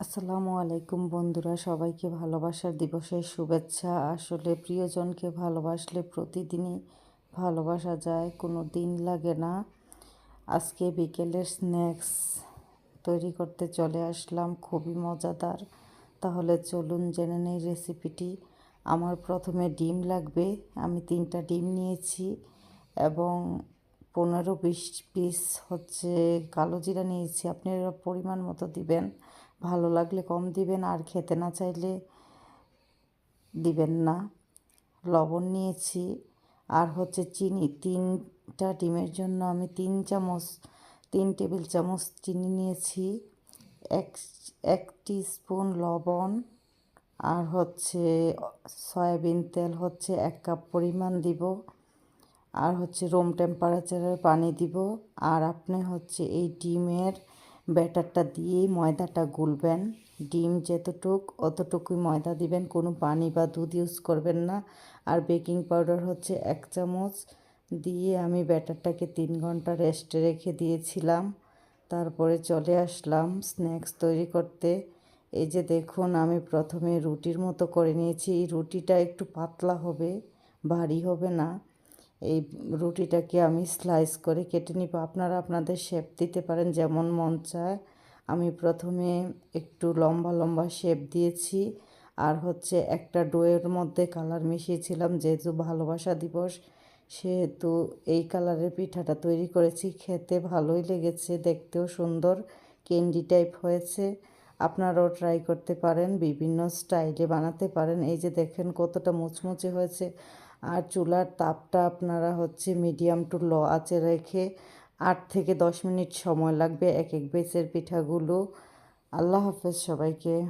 আসসালামু আলাইকুম বন্ধুরা, সবাইকে ভালোবাসার দিবসের শুভেচ্ছা। আসলে প্রিয়জনকে ভালোবাসলে প্রতিদিনই ভালোবাসা যায়, কোনো দিন লাগে না। আজকে বিকেলের স্ন্যাক্স তৈরি করতে চলে আসলাম, খুবই মজাদার। তাহলে চলুন জেনে নেই রেসিপিটি। আমার প্রথমে ডিম লাগবে, আমি তিনটা ডিম নিয়েছি এবং পনেরো বিশ পিস হচ্ছে কালো জিরা নিয়েছি। আপনারা পরিমাণ মতো দিবেন। ভালো লাগলে কম দিবেন, আর খেতে না চাইলে দিবেন না। লবণ নিয়েছি, আর হচ্ছে চিনি। তিনটা ডিমের জন্য আমি তিন চামচ, তিন টেবিল চামচ চিনি নিয়েছি, এক এক স্পুন লবণ, আর হচ্ছে সয়াবিন তেল হচ্ছে এক কাপ পরিমাণ দিব, আর হচ্ছে রুম টেম্পারেচারের পানি দিব। আর আপনি হচ্ছে এই ডিমের ব্যাটারটা দিয়েই ময়দাটা গুলবেন। ডিম যেতটুক, অতটুকুই ময়দা দিবেন। কোনো পানি বা দুধ ইউজ করবেন না। আর বেকিং পাউডার হচ্ছে এক চামচ। দিয়ে আমি ব্যাটারটাকে তিন ঘণ্টা রেস্টে রেখে দিয়েছিলাম। তারপরে চলে আসলাম স্ন্যাক্স তৈরি করতে। এই যে দেখুন, আমি প্রথমে রুটির মতো করে নিয়েছি। এই রুটিটা একটু পাতলা হবে, ভারী হবে না। এই রুটিটাকে আমি স্লাইস করে কেটে নিব। আপনারা আপনাদের শেপ দিতে পারেন, যেমন মন চায়। আমি প্রথমে একটু লম্বা লম্বা শেপ দিয়েছি। আর হচ্ছে একটা ডোয়ের মধ্যে কালার মিশিয়েছিলাম, যেহেতু ভালোবাসা দিবস, সেহেতু এই কালারের পিঠাটা তৈরি করেছি। খেতে ভালোই লেগেছে, দেখতেও সুন্দর ক্যান্ডি টাইপ হয়েছে। আপনারাও ট্রাই করতে পারেন, বিভিন্ন স্টাইলে বানাতে পারেন। এই যে দেখেন কতটা মুচমুচে হয়েছে। আর চুলার তাপটা আপনারা হচ্ছে মিডিয়াম টু লো আঁচে রেখে আট থেকে দশ মিনিট সময় লাগবে এক এক বেসের পিঠাগুলো। আল্লাহ হাফেজ সবাইকে।